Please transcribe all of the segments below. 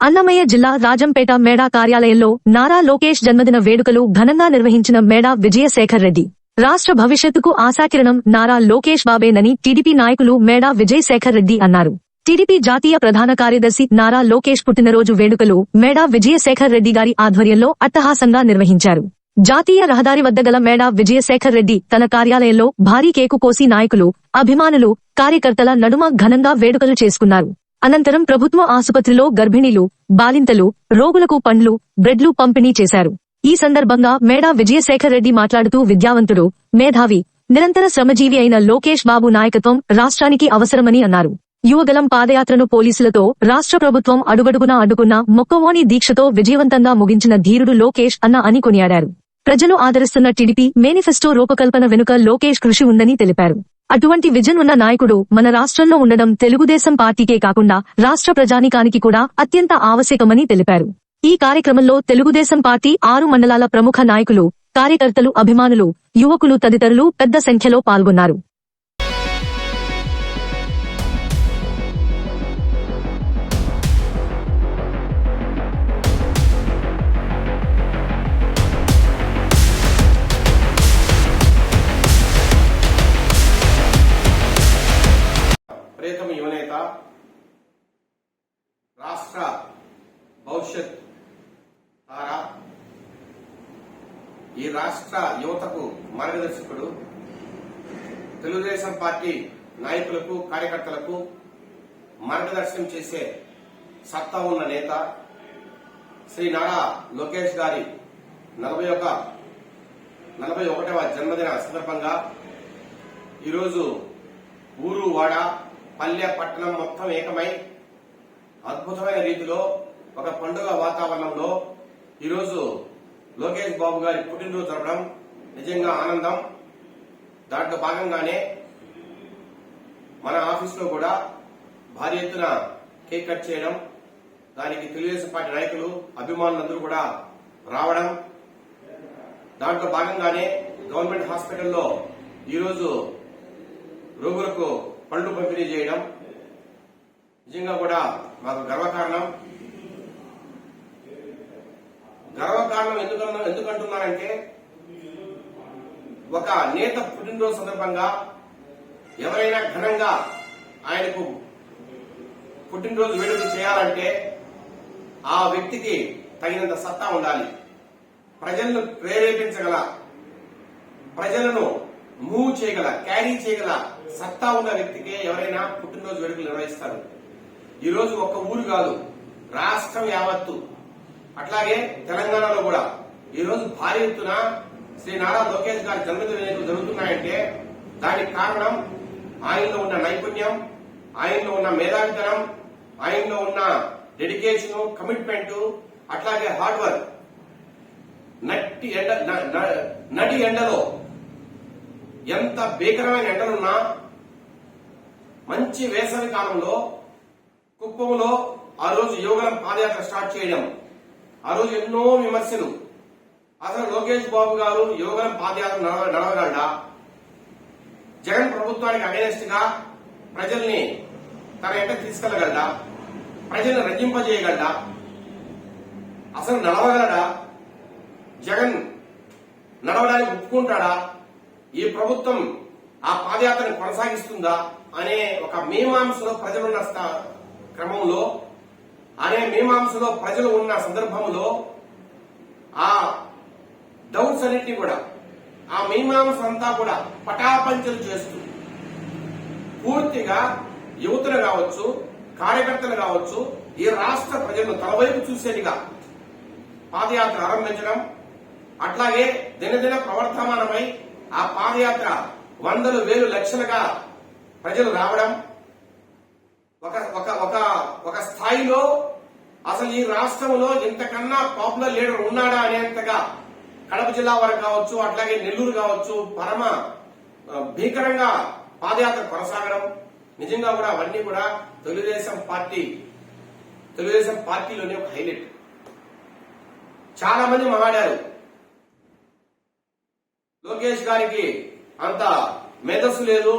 అన్నమయ్య జిల్లా రాజంపేట మేడా కార్యాలయంలో నారా లోకేష్ జన్మదిన వేడుకలు ఘనంగా నిర్వహించిన మేడా విజయశేఖర్ రెడ్డి. రాష్ట్ర భవిష్యత్తుకు ఆశాకిరణం నారా లోకేష్ బాబేనని టీడీపీ నాయకులు మేడా విజయశేఖర్ రెడ్డి అన్నారు. టీడీపీ జాతీయ ప్రధాన కార్యదర్శి నారా లోకేష్ పుట్టినరోజు వేడుకలు మేడా విజయశేఖర్ రెడ్డి గారి ఆధ్వర్యంలో అట్టహాసంగా నిర్వహించారు. జాతీయ రహదారి వద్ద గల మేడా విజయశేఖర్ రెడ్డి తన కార్యాలయంలో భారీ కేకు కోసి నాయకులు అభిమానులు కార్యకర్తల నడుమ ఘనంగా వేడుకలు చేసుకున్నారు. అనంతరం ప్రభుత్వ ఆసుపత్రిలో గర్భిణీలు బాలింతలు రోగులకు పండ్లు బ్రెడ్లు పంపిణీ చేశారు. ఈ సందర్భంగా మేడా విజయశేఖర్ రెడ్డి మాట్లాడుతూ విద్యావంతుడు మేధావి నిరంతర శ్రమజీవి అయిన లోకేష్ బాబు నాయకత్వం రాష్ట్రానికి అవసరమని అన్నారు. యువగలం పాదయాత్రను పోలీసులతో రాష్ట్ర ప్రభుత్వం అడుగడుగునా అడ్డుకున్న మొక్కవోని దీక్షతో విజయవంతంగా ముగించిన ధీరుడు లోకేష్ అన్న అని కొనియాడారు. ప్రజలు ఆదరిస్తున్న టీడీపీ మేనిఫెస్టో రూపకల్పన వెనుక లోకేష్ కృషి ఉందని తెలిపారు. అటువంటి విజన్ ఉన్న నాయకుడు మన రాష్ట్రంలో ఉండడం తెలుగుదేశం పార్టీకే కాకుండా రాష్ట్ర ప్రజానికానికి కూడా అత్యంత ఆవశ్యకమని తెలిపారు. ఈ కార్యక్రమంలో తెలుగుదేశం పార్టీ ఆరు మండలాల ప్రముఖ నాయకులు కార్యకర్తలు అభిమానులు యువకులు తదితరులు పెద్ద సంఖ్యలో పాల్గొన్నారు. భవిష్యత్ తార ఈ రాష్ట్ర యువతకు మార్గదర్శకుడు తెలుగుదేశం పార్టీ నాయకులకు కార్యకర్తలకు మార్గదర్శనం చేసే సత్తా ఉన్న నేత శ్రీ నారా లోకేష్ గారి నలభై ఒక నలభై ఒకటవ జన్మదిన సందర్భంగా ఈరోజు ఊరు వాడ పల్లె పట్టణం మొత్తం ఏకమై అద్భుతమైన రీతిలో ఒక పండుగ వాతావరణంలో ఈరోజు లోకేష్ బాబు గారి పుట్టినరోజు జరపడం నిజంగా ఆనందం. దాంట్లో భాగంగానే మన ఆఫీసులో కూడా భారీ ఎత్తున కేక్ కట్ చేయడం దానికి తెలుగుదేశం పార్టీ నాయకులు అభిమానులందరూ కూడా రావడం. దాంట్లో భాగంగానే గవర్నమెంట్ హాస్పిటల్లో ఈరోజు రోగులకు పండ్లు పంపిణీ చేయడం. నిజంగా కూడా మాకు గర్వకారణం. గర్వకారణం ఎందుకన్నా ఎందుకంటున్నానంటే ఒక నేత పుట్టినరోజు సందర్భంగా ఎవరైనా ఘనంగా ఆయనకు పుట్టినరోజు వేడుక చేయాలంటే ఆ వ్యక్తికి తగినంత సత్తా ఉండాలి. ప్రజలను ప్రేరేపించగల ప్రజలను మూవ్ చేయగల క్యారీ చేయగల సత్తా ఉన్న వ్యక్తికే ఎవరైనా పుట్టినరోజు వేడుకలు నిర్వహిస్తారు. ఈరోజు ఒక్క ఊరు కాదు రాష్ట్రం యావత్తు అట్లాగే తెలంగాణలో కూడా ఈ రోజు భారీ ఎత్తున శ్రీ నారా లోకేష్ గారి జన్మదిన జరుగుతున్నాయంటే దానికి కారణం ఆయనలో ఉన్న నైపుణ్యం ఆయనలో ఉన్న మేధావితనం ఆయనలో ఉన్న డెడికేషన్ కమిట్మెంట్ అట్లాగే హార్డ్ వర్క్. నట్టి ఎండ నటి నడి ఎండలో ఎంత భీకరమైన ఎండలున్నా మంచి వేసవి కాలంలో కుప్పంలో ఆ రోజు యోగం పాదయాత్ర స్టార్ట్ చేయడం ఆ రోజు ఎన్నో విమర్శలు. అసలు లోకేష్ బాబు గారు యోగం పాదయాత్ర నడవ- నడవగలడా? జగన్ ప్రభుత్వానికి అగేనెస్ట్గా ప్రజల్ని తన ఎంట తీసుకెళ్ళగలడా? ప్రజల్ని రంజింపజేయగలడా? అసలు నడవగలడా? జగన్ నడవడానికి ఒప్పుకుంటాడా? ఈ ప్రభుత్వం ఆ పాదయాత్రను కొనసాగిస్తుందా? అనే ఒక మీమాంసలో ప్రజలున్న క్రమంలో అనే మీమాంసలో ప్రజలు ఉన్న సందర్భంలో ఆ డౌట్స్ అన్నింటినీ కూడా ఆ మీమాంస అంతా కూడా పటాపంచలు చేస్తూ పూర్తిగా యువతులు కావచ్చు కార్యకర్తలు కావచ్చు ఈ రాష్ట్ర ప్రజలను తలవైపు చూసేదిగా పాదయాత్ర ఆరంభించడం అట్లాగే దినదిన ప్రవర్తమానమై ఆ పాదయాత్ర వందలు వేలు లక్షలుగా ప్రజలు రావడం ఒక ఒక ఒక ఒక స్థాయిలో అసలు ఈ రాష్ట్రంలో ఇంతకన్నా పాపులర్ లీడర్ ఉన్నాడా అనేంతగా కడప జిల్లా వరకు కావచ్చు అట్లాగే నెల్లూరు కావచ్చు పరమ భీకరంగా పాదయాత్ర కొనసాగడం నిజంగా కూడా అవన్నీ కూడా తెలుగుదేశం పార్టీ తెలుగుదేశం పార్టీలోనే ఒక హైలైట్. చాలా మంది మాట్లాడారు లోకేష్ గారికి అంత మేధస్సు లేదు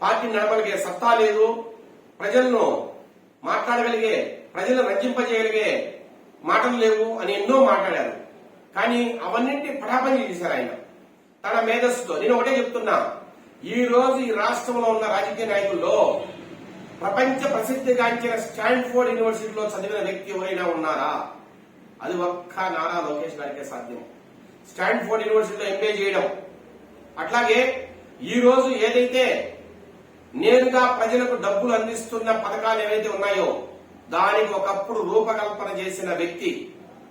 పార్టీ నడపలిగే సత్తా లేదు ప్రజలను మాట్లాడగలిగే ప్రజలు రంజింపజేయగలిగే మాటలు లేవు అని ఎన్నో మాట్లాడారు. కానీ అవన్నింటి పటాపంచి చేశారు ఆయన. తన మేధస్సుతో నేను ఒకటే చెప్తున్నా. ఈ రోజు ఈ రాష్ట్రంలో ఉన్న రాజకీయ నాయకుల్లో ప్రపంచ ప్రసిద్ధిగాంచిన స్టాన్ఫోర్డ్ యూనివర్సిటీలో చదివిన వ్యక్తి ఎవరైనా ఉన్నారా? అది ఒక్క నారా లోకేష్ గారికే సాధ్యం. స్టాన్ఫోర్డ్ యూనివర్సిటీలో ఎంఏ చేయడం. అట్లాగే ఈ రోజు ఏదైతే నేరుగా ప్రజలకు డబ్బులు అందిస్తున్న పథకాలు ఏవైతే ఉన్నాయో దానికి ఒకప్పుడు రూపకల్పన చేసిన వ్యక్తి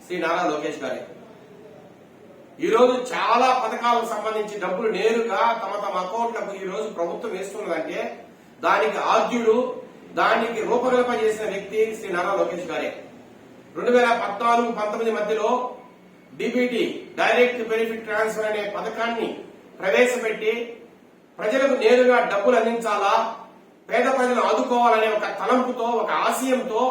శ్రీ నారా లోకేష్ గారే. ఈరోజు చాలా పథకాలకు సంబంధించి డబ్బులు నేరుగా తమ తమ అకౌంట్లకు ఈ రోజు ప్రభుత్వం వేస్తున్నదంటే దానికి ఆద్యుడు దానికి రూపకల్పన చేసిన వ్యక్తి శ్రీ నారా లోకేష్ గారే. రెండు వేల పద్నాలుగు పంతొమ్మిది మధ్యలో డిబిటి డైరెక్ట్ బెనిఫిట్ ట్రాన్స్ఫర్ అనే పథకాన్ని ప్రవేశపెట్టి ప్రజలకు నేరుగా డబ్బులు అందించాలా? పేద ప్రజలు ఆదుకోవాలనే ఒక తలంపుతో ఒక ఆశయంతో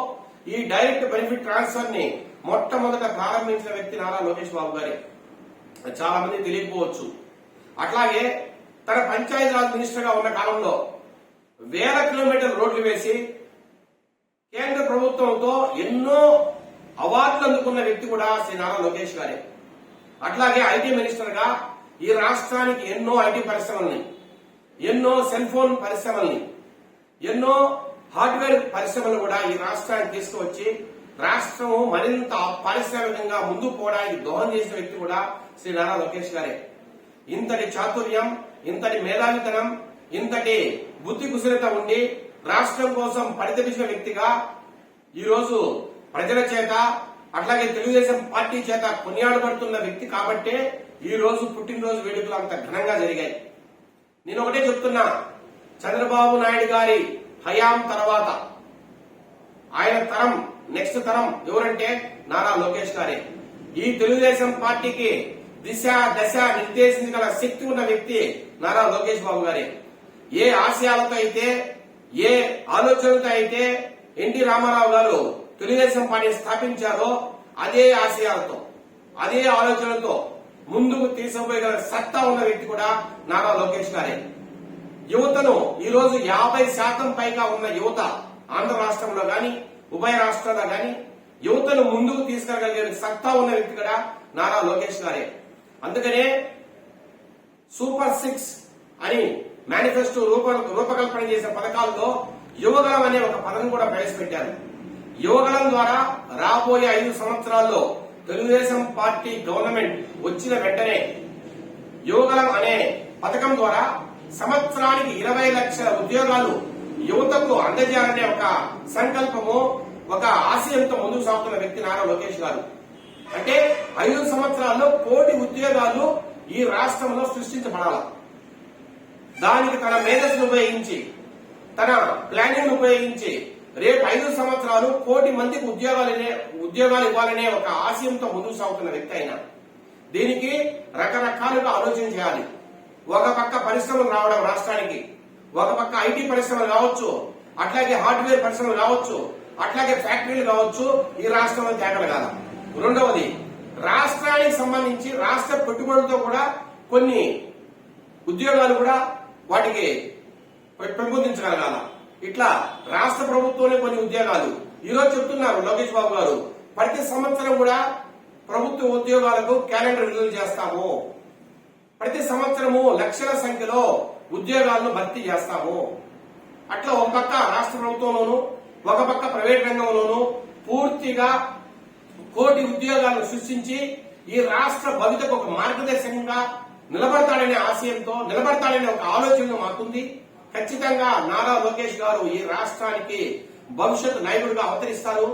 ఈ డైరెక్ట్ బెనిఫిట్ ట్రాన్స్ఫర్ని మొట్టమొదట ప్రారంభించిన వ్యక్తి నారా లోకేష్ బాబు గారే. చాలా మంది తెలియకపోవచ్చు. అట్లాగే తన పంచాయతీరాజ్ మినిస్టర్గా ఉన్న కాలంలో వేల కిలోమీటర్ రోడ్లు వేసి కేంద్ర ప్రభుత్వంతో ఎన్నో అవార్డులు అందుకున్న వ్యక్తి కూడా శ్రీ నారా లోకేష్ గారే. అట్లాగే ఐటీ మినిస్టర్గా ఈ రాష్ట్రానికి ఎన్నో ఐటీ పరిశ్రమల్ని ఎన్నో సెల్ ఫోన్ పరిశ్రమల్ని ఎన్నో హార్డ్వేర్ పరిశ్రమలు కూడా ఈ రాష్ట్రానికి తీసుకువచ్చి రాష్ట్రం మరింత పారిశ్రామికంగా ముందుకు పోవడానికి దోహం చేసిన వ్యక్తి కూడా శ్రీ నారా లోకేష్ గారే. ఇంతటి చాతుర్యం ఇంతటి మేధావితనం ఇంతటి బుద్ధి కుశలత ఉండి రాష్ట్రం కోసం పరితపించిన వ్యక్తిగా ఈ రోజు ప్రజల చేత అట్లాగే తెలుగుదేశం పార్టీ చేత కొనియాడబడుతున్న వ్యక్తి కాబట్టే ఈ రోజు పుట్టినరోజు వేడుకలు అంత ఘనంగా జరిగాయి. నేను ఒకటే చెప్తున్నా చంద్రబాబు నాయుడు గారి హయాం తర్వాత ఆయన తరం నెక్స్ట్ తరం ఎవరంటే నారా లోకేష్ గారే. ఈ తెలుగుదేశం పార్టీకి దిశ దశ నిర్దేశించగల శక్తి ఉన్న వ్యక్తి నారా లోకేష్ బాబు గారే. ఏ ఆశయాలతో అయితే ఏ ఆలోచనలతో అయితే ఎన్టీ రామారావు గారు తెలుగుదేశం పార్టీ స్థాపించారో అదే ఆశయాలతో అదే ఆలోచనలతో ముందుకు తీసుకుపోయగల సత్తా ఉన్న వ్యక్తి కూడా నారా లోకేష్ గారే. యువతను ఈ రోజు యాభై శాతం పైగా ఉన్న యువత ఆంధ్ర రాష్ట్రంలో గాని ఉభయ రాష్ట్రాల్లో గాని యువతను ముందుకు తీసుకురాగలిగే సత్తా ఉన్న వ్యక్తి కూడా నారా లోకేష్ గారే. అందుకనే సూపర్ సిక్స్ అని మేనిఫెస్టో రూప రూపకల్పన చేసిన పథకాల్లో యువగలం అనే ఒక పదం కూడా ప్రవేశపెట్టారు. యువగలం ద్వారా రాబోయే ఐదు సంవత్సరాల్లో తెలుగుదేశం పార్టీ గవర్నమెంట్ వచ్చిన వెంటనే యువగలం అనే పథకం ద్వారా సంవత్సరానికి ఇరవై లక్షల ఉద్యోగాలు యువతకు అందజేయాలనే ఒక సంకల్పము ఒక ఆశయంతో ముందుకు సాగుతున్న వ్యక్తి నారా లోకేష్ గారు. అంటే ఐదు సంవత్సరాల్లో కోటి ఉద్యోగాలు ఈ రాష్ట్రంలో సృష్టించబడాలి? దానికి తన మేధస్సును ఉపయోగించి తన ప్లానింగ్ ఉపయోగించి రేపు ఐదు సంవత్సరాలు కోటి మందికి ఉద్యోగాలనే ఉద్యోగాలు ఇవ్వాలనే ఒక ఆశయంతో ముందుకు సాగుతున్న వ్యక్తి అయినా దీనికి రకరకాలుగా ఆలోచన చేయాలి. ఒక పక్క పరిశ్రమలు రావడం రాష్ట్రానికి ఒక పక్క ఐటీ పరిశ్రమలు కావచ్చు అట్లాగే హార్డ్వేర్ పరిశ్రమలు కావచ్చు అట్లాగే ఫ్యాక్టరీలు కావచ్చు ఈ రాష్ట్రంలో తేగలగాల రెండవది రాష్ట్రానికి సంబంధించి రాష్ట్ర పెట్టుబడులతో కూడా కొన్ని ఉద్యోగాలు కూడా వాటికి పెంపొందించగలగాల. ఇట్లా రాష్ట్ర ప్రభుత్వంలో కొన్ని ఉద్యోగాలు. ఈరోజు చెప్తున్నారు లోకేష్ బాబు గారు. ప్రతి సంవత్సరం కూడా ప్రభుత్వ ఉద్యోగాలకు క్యాలెండర్ విడుదల చేస్తాము. ప్రతి సంవత్సరము లక్షల సంఖ్యలో ఉద్యోగాలను భర్తీ చేస్తాము. అట్లా ఒక పక్క రాష్ట్ర ప్రభుత్వంలోను ఒక పక్క ప్రైవేట్ రంగంలోను పూర్తిగా కోటి ఉద్యోగాలను సృష్టించి ఈ రాష్ట్ర భవితకు ఒక మార్గదర్శకంగా నిలబడతాడనే ఆశయంతో నిలబడతాడనే ఒక ఆలోచన మాకుంది. ఖచ్చితంగా నారా లోకేష్ గారు ఈ రాష్ట్రానికి భవిష్యత్ నాయకుడిగా అవతరిస్తారు.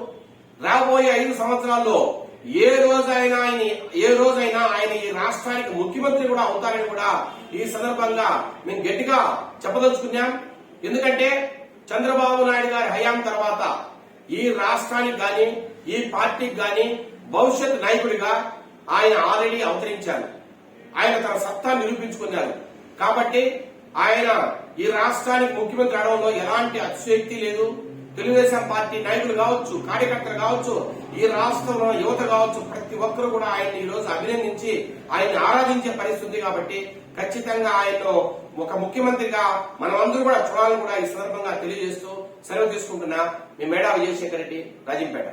రాబోయే ఐదు సంవత్సరాల్లో ఏ రోజైనా ఆయన ఏ రోజైనా ఆయన ఈ రాష్ట్రానికి ముఖ్యమంత్రి కూడా అవుతారని కూడా ఈ సందర్భంగా మేము గట్టిగా చెప్పదలుచుకున్నాం. ఎందుకంటే చంద్రబాబు నాయుడు గారి హయాం తర్వాత ఈ రాష్ట్రానికి గాని ఈ పార్టీకి గాని భవిష్యత్ నాయకుడిగా ఆయన ఆల్రెడీ అవతరించారు. ఆయన తన సత్తా నిరూపించుకున్నారు. కాబట్టి ఆయన ఈ రాష్ట్రానికి ముఖ్యమంత్రి అవడంలో ఎలాంటి అతిశక్తి లేదు. తెలుగుదేశం పార్టీ నాయకులు కావచ్చు కార్యకర్తలు కావచ్చు ఈ రాష్ట్రంలో యువత కావచ్చు ప్రతి ఒక్కరు కూడా ఆయన ఈ రోజు అభినందించి ఆయన్ని ఆరాధించే పరిస్థితి కాబట్టి ఖచ్చితంగా ఆయన్ను ఒక ముఖ్యమంత్రిగా మనమందరూ కూడా చూడాలని కూడా ఈ సందర్భంగా తెలియజేస్తూ సెలవు తీసుకుంటున్నా మీ మేడా విజయశేఖర్ రెడ్డి రాజంపేట.